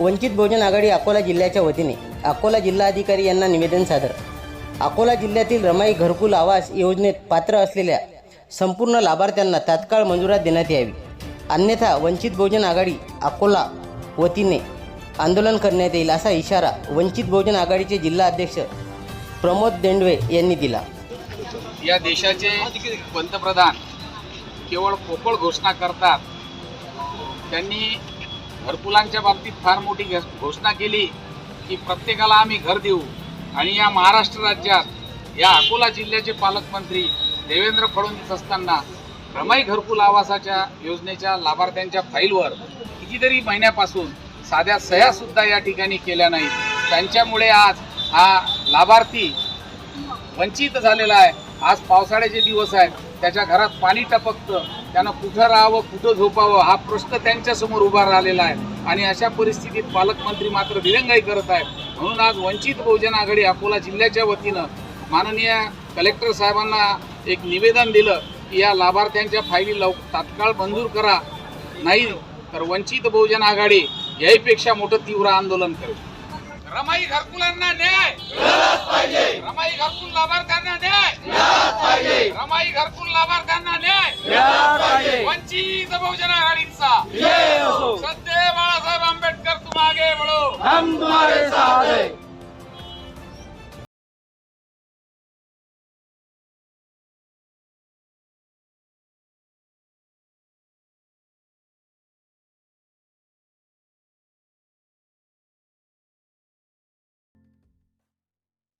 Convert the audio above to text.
वंचित बहुजन आघाडी अकोला जिल्ह्याच्या वतीने अकोला जिल्हाधिकारी यांना निवेदन सादर. अकोला जिल्ह्यातील रमाई घरकुल आवास योजनेत पात्र असलेल्या संपूर्ण लाभार्थ्यांना तात्काळ मंजुरात देण्यात यावी. अन्यथा वंचित बहुजन आघाडी अकोला वतीने आंदोलन करण्यात येईल असा इशारा वंचित बहुजन आघाडीचे जिल्हा अध्यक्ष प्रमोद देंडवे यांनी दिला. या देशाचे पंतप्रधान केवळ पोकळ घोषणा करतात. त्यांनी घरकुलांच्या बाबतीत फार मोठी घोषणा केली की प्रत्येकाला आम्ही घर देऊ. आणि या महाराष्ट्र राज्यात या अकोला जिल्ह्याचे पालकमंत्री देवेंद्र फडणवीस असताना रमाई घरकुल आवासाच्या योजनेच्या लाभार्थ्यांच्या फाईलवर कितीतरी महिन्यापासून साध्या सह्यासुद्धा या ठिकाणी केल्या नाहीत. त्यांच्यामुळे आज हा लाभार्थी वंचित झालेला आहे. आज पावसाळ्याचे दिवस आहेत. त्याच्या घरात पाणी टपकतं. त्यानं कुठं राहावं कुठं झोपावं हा प्रश्न त्यांच्यासमोर उभा राहिलेला आहे. आणि अशा परिस्थितीत पालकमंत्री मात्र दिरंगाई करत आहेत. म्हणून आज वंचित बहुजन आघाडी अकोला जिल्ह्याच्या वतीनं माननीय कलेक्टर साहेबांना एक निवेदन दिलं की या लाभार्थ्यांच्या फायली लव तात्काळ मंजूर करा. नाही तर वंचित बहुजन आघाडी याहीपेक्षा मोठं तीव्र आंदोलन करेल. रमाई घरकुलांना न्याय! रमाई घरकुल लाभार्थ्यांना न्याय! रमाई घरकुल लाभार्थ्यांना न्याय! वंचित बहुजन आघाडीचा सत्य बाळासाहेब आंबेडकर तुम आगे बढो हम तुम्हारे साथ हैं.